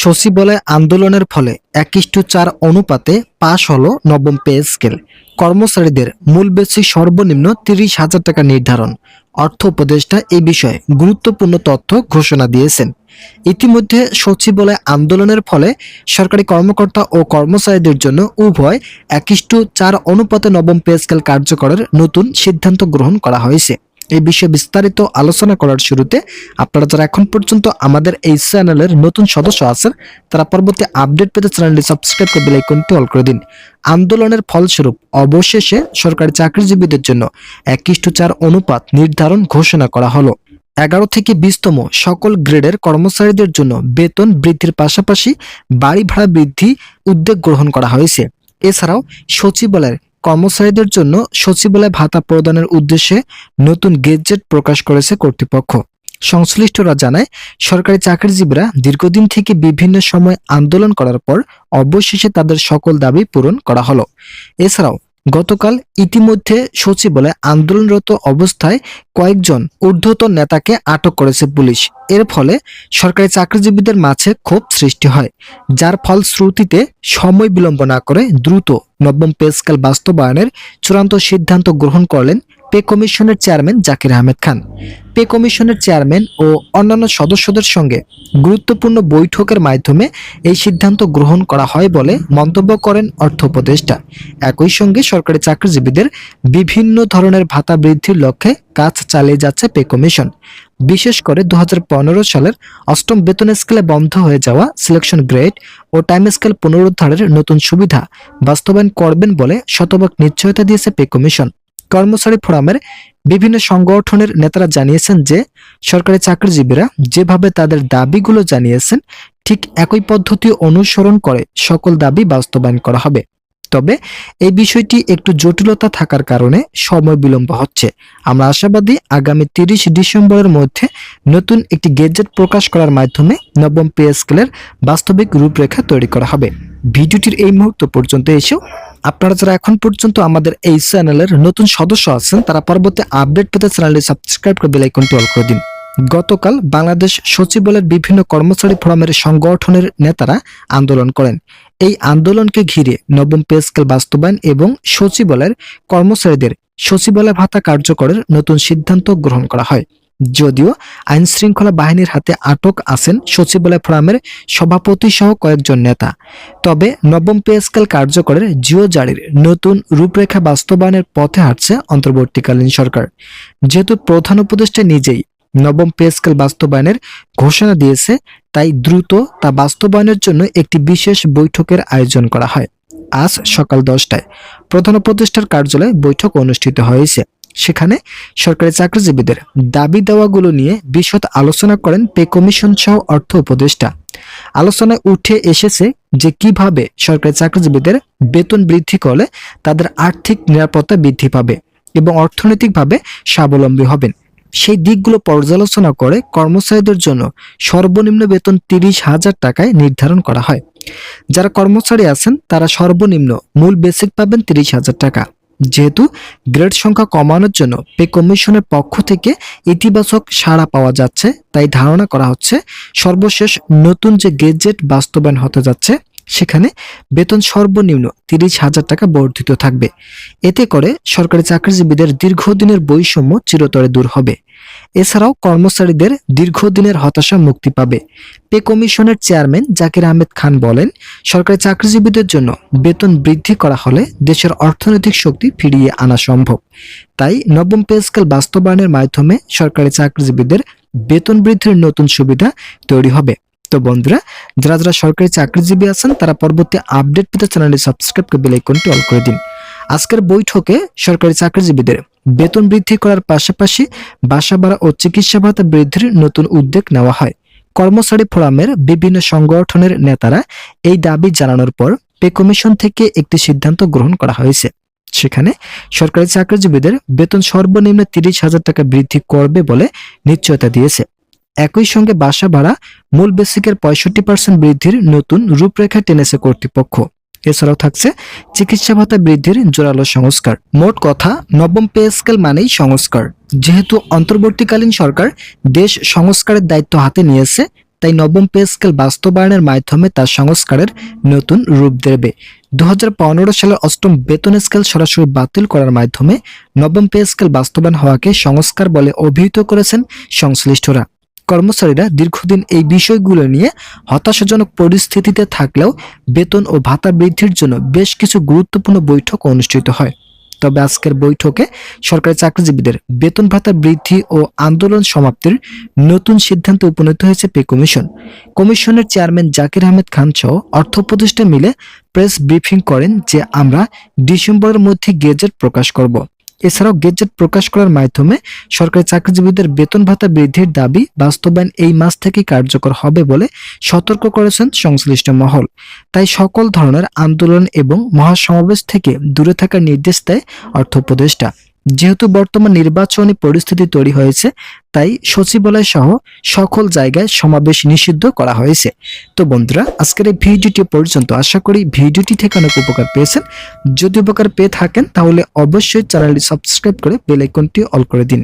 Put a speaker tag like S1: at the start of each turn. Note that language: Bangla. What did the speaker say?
S1: সচিবালয় আন্দোলনের ফলে এক ইস্টু চার অনুপাতে পাশ হলো নবম পে স্কেল। কর্মচারীদের মূল বেশি সর্বনিম্ন তিরিশ হাজার টাকা নির্ধারণ। অর্থ উপদেষ্টা এই বিষয়ে গুরুত্বপূর্ণ তথ্য ঘোষণা দিয়েছেন। ইতিমধ্যে সচিবালয় আন্দোলনের ফলে সরকারি কর্মকর্তা ও কর্মচারীদের জন্য উভয় এক ইস্টু চার অনুপাতে নবম পে স্কেল কার্যকরের নতুন সিদ্ধান্ত গ্রহণ করা হয়েছে। এই বিষয়ে বিস্তারিত আলোচনা করার শুরুতে আপনারা যারা এখন পর্যন্ত আমাদের এই চ্যানেলের নতুন সদস্য আছেন, তারা পরবর্তী আপডেট পেতে চ্যানেলটি সাবস্ক্রাইব করে বেল আইকনটি অল করে দিন। আন্দোলনের ফলস্বরূপ অবশেষে সরকারি চাকরিজীবীদের জন্য একিশ চার অনুপাত নির্ধারণ ঘোষণা করা হলো। এগারো থেকে বিশতম সকল গ্রেডের কর্মচারীদের জন্য বেতন বৃদ্ধির পাশাপাশি বাড়ি ভাড়া বৃদ্ধি উদ্যোগ গ্রহণ করা হয়েছে। এছাড়াও সচিবালয়ের কর্মচারীদের জন্য সচিবালয় ভাতা প্রদানের উদ্দেশ্যে নতুন গেজেট প্রকাশ করেছে কর্তৃপক্ষ। সংশ্লিষ্টরা জানায়, সরকারি চাকরিজীবীরা দীর্ঘদিন থেকে বিভিন্ন সময় আন্দোলন করার পর অবশেষে তাদের সকল দাবি পূরণ করা হলো। এছাড়াও গতকাল ইতিমধ্যে সচিবালয়ে আন্দোলনরত অবস্থায় কয়েকজন ঊর্ধ্বতন নেতাকে আটক করেছে পুলিশ। এর ফলে সরকারি চাকরিজীবীদের মাঝে ক্ষোভ সৃষ্টি হয়, যার ফলশ্রুতিতে সময় বিলম্ব না করে দ্রুত নবম পে স্কেল বাস্তবায়নের চূড়ান্ত সিদ্ধান্ত গ্রহণ করলেন পে কমিশনের চেয়ারম্যান জাকির আহমেদ খান। পে কমিশনের চেয়ারম্যান ও অন্যান্য সদস্যদের সঙ্গে গুরুত্বপূর্ণ বৈঠকের মাধ্যমে এই সিদ্ধান্ত গ্রহণ করা হয় বলে মন্তব্য করেন অর্থ উপদেষ্টা। একই সঙ্গে সরকারি চাকরিজীবীদের বিভিন্ন ধরনের ভাতা বৃদ্ধির লক্ষ্যে কাজ চালিয়ে যাচ্ছে পে কমিশন। বিশেষ করে দু হাজার পনেরো সালের অষ্টম বেতন স্কেলে বন্ধ হয়ে যাওয়া সিলেকশন গ্রেড ও টাইম স্কেল পুনরুদ্ধারের নতুন সুবিধা বাস্তবায়ন করবেন বলে শতভাগ নিশ্চয়তা দিয়েছে পে কমিশন। কর্মচারী ফোরামের বিভিন্ন সংগঠনের নেতারা জানিয়েছেন যে, সরকারি চাকরিজীবীরা যেভাবে তাদের দাবিগুলো জানিয়েছেন, ঠিক একই পদ্ধতি অনুসরণ করে সকল দাবি বাস্তবায়ন করা হবে। তবে এই বিষয়টি একটু জটিলতা থাকার কারণে সময় বিলম্ব হচ্ছে। আমরা আশাবাদী আগামী তিরিশ ডিসেম্বরের মধ্যে নতুন একটি গেজেট প্রকাশ করার মাধ্যমে নবম পে স্কেলের বাস্তবিক রূপরেখা তৈরি করা হবে। ভিডিওটির এই মুহূর্ত পর্যন্ত এসেও আপনারা যারা এখন পর্যন্ত আমাদের এই চ্যানেলের নতুন সদস্য আছেন, তারা পরবর্তী আপডেট পেতে চ্যানেলটি সাবস্ক্রাইব করে বেল আইকনটি অল করে দিন। গতকাল বাংলাদেশ সচিবালয়ের বিভিন্ন কর্মচারী ফোরামের সংগঠনের নেতারা আন্দোলন করেন। এই আন্দোলনকে ঘিরে নবম পে স্কেল বাস্তবায়ন এবং সচিবালয়ের কর্মচারীদের সচিবালয় ভাতা কার্যকরের নতুন সিদ্ধান্ত গ্রহণ করা হয়। যদিও আইন শৃঙ্খলা বাহিনীর হাতে আটক আছেন সচিবালয় ফোরামের সভাপতি সহ কয়েকজন নেতা। তবে নবম পে স্কেল কার্যকরের জিও জারির নতুন রূপরেখা বাস্তবায়নের পথে হাঁটছে অন্তর্বর্তীকালীন সরকার। যেহেতু প্রধান উপদেষ্টা নিজেই নবম পে স্কেল বাস্তবায়নের ঘোষণা দিয়েছে, তাই দ্রুত তা বাস্তবায়নের জন্য একটি বিশেষ বৈঠকের আয়োজন করা হয়। আজ সকাল দশটায় প্রধান উপদেষ্টার কার্যালয়ে বৈঠক অনুষ্ঠিত হয়েছে। সেখানে সরকারি চাকরিজীবীদের দাবি দেওয়াগুলো নিয়ে বিশদ আলোচনা করেন পে কমিশন সহ অর্থ উপদেষ্টা। আলোচনায় উঠে এসেছে যে কীভাবে সরকারি চাকরিজীবীদের বেতন বৃদ্ধি করলে তাদের আর্থিক নিরাপত্তা বৃদ্ধি পাবে এবং অর্থনৈতিকভাবে স্বাবলম্বী হবেন। সেই দিকগুলো পর্যালোচনা করে কর্মচারীদের জন্য সর্বনিম্ন বেতন তিরিশ হাজার টাকায় নির্ধারণ করা হয়। যারা কর্মচারী আছেন, তারা সর্বনিম্ন মূল বেসিক পাবেন তিরিশ হাজার টাকা। যেহেতু গ্রেড সংখ্যা কমানোর জন্য পে কমিশনের পক্ষ থেকে ইতিবাচক সাড়া পাওয়া যাচ্ছে, তাই ধারণা করা হচ্ছে সর্বশেষ নতুন যে গেজেট বাস্তবায়ন হতে যাচ্ছে, সেখানে বেতন সর্বনিম্ন তিরিশ হাজার টাকা বর্ধিত থাকবে। এতে করে সরকারি চাকরিজীবীদের দীর্ঘদিনের বৈষম্য চিরতরে দূর হবে। এছাড়াও কর্মচারীদের দীর্ঘদিনের হতাশা মুক্তি পাবে। পে কমিশনের চেয়ারম্যান জাকির আহমেদ খান বলেন, সরকারি চাকরিজীবীদের জন্য বেতন বৃদ্ধি করা হলে দেশের অর্থনৈতিক শক্তি ফিরিয়ে আনা সম্ভব। তাই নবম পে স্কেল বাস্তবায়নের মাধ্যমে সরকারি চাকরিজীবীদের বেতন বৃদ্ধির নতুন সুবিধা তৈরি হবে। তো বন্ধুরা, যারা যারা সরকারি চাকরিজীবী আছেন, তারা পরবর্তী আপডেট পেতে চ্যানেলটি সাবস্ক্রাইব করে বেল আইকনটি অল করে দিন। আজকের বৈঠকে সরকারি চাকরিজীবীদের বেতন বৃদ্ধি করার পাশাপাশি বাসা ভাড়া ও চিকিৎসা ভাতা বৃদ্ধির নতুন উদ্যোগ নেওয়া হয়। কর্মচারী ফোরামের বিভিন্ন সংগঠনের নেতারা এই দাবি জানানোর পর পে কমিশন থেকে একটি সিদ্ধান্ত গ্রহণ করা হয়েছে। সেখানে সরকারি চাকরিজীবীদের বেতন সর্বনিম্ন তিরিশ হাজার টাকা বৃদ্ধি করবে বলে নিশ্চয়তা দিয়েছে। একই সঙ্গে বাসা ভাড়া মূল বেসিকের পঁয়ষট্টি পার্সেন্ট বৃদ্ধির নতুন রূপরেখা টেনেছে কর্তৃপক্ষ। এছাড়াও থাকছে চিকিৎসা ভাতা বৃদ্ধির জোরালো সংস্কার। মোট কথা, নবম পে স্কেল মানেই সংস্কার। যেহেতু অন্তর্বর্তীকালীন সরকার দেশ সংস্কারের দায়িত্ব হাতে নিয়েছে, তাই নবম পে স্কেল বাস্তবায়নের মাধ্যমে তার সংস্কারের নতুন রূপ দেবে। দু হাজার পনেরো সালের অষ্টম বেতন স্কেল সরাসরি বাতিল করার মাধ্যমে নবম পে স্কেল বাস্তবায়ন হওয়াকে সংস্কার বলে অভিহিত করেছেন সংশ্লিষ্টরা। কর্মচারীরা দীর্ঘদিন এই বিষয়গুলো নিয়ে হতাশাজনক পরিস্থিতিতে থাকলেও বেতন ও ভাতা বৃদ্ধির জন্য বেশ কিছু গুরুত্বপূর্ণ বৈঠক অনুষ্ঠিত হয়। তবে আজকের বৈঠকে সরকারি চাকরিজীবীদের বেতন ভাতা বৃদ্ধি ও আন্দোলন সমাপ্তির নতুন সিদ্ধান্তে উপনীত হয়েছে পে কমিশন। কমিশনের চেয়ারম্যান জাকির আহমেদ খান সহ অর্থ উপদেষ্টা মিলে প্রেস ব্রিফিং করেন যে আমরা ডিসেম্বরের মধ্যে গেজেট প্রকাশ করব। এছাড়াও গেজেট প্রকাশ করার মাধ্যমে সরকারি চাকরিজীবীদের বেতন ভাতা বৃদ্ধির দাবি বাস্তবায়ন এই মাস থেকে কার্যকর হবে বলে সতর্ক করেছেন সংশ্লিষ্ট মহল। তাই সকল ধরনের আন্দোলন এবং মহাসমাবেশ থেকে দূরে থাকার নির্দেশ দেয় অর্থ উপদেষ্টা। যেহেতু বর্তমান নির্বাচনী পরিস্থিতি তৈরি হয়েছে, তাই সচিবালয় সহ সকল জায়গায় সমাবেশ নিষিদ্ধ করা হয়েছে। তো বন্ধুরা, আজকের এই ভিডিওটি পর্যন্ত। আশা করি ভিডিওটি থেকে অনেক উপকার পেয়েছেন। যদি উপকার পেয়ে থাকেন, তাহলে অবশ্যই চ্যানেলটি সাবস্ক্রাইব করে বেল আইকনটি অল করে দিন।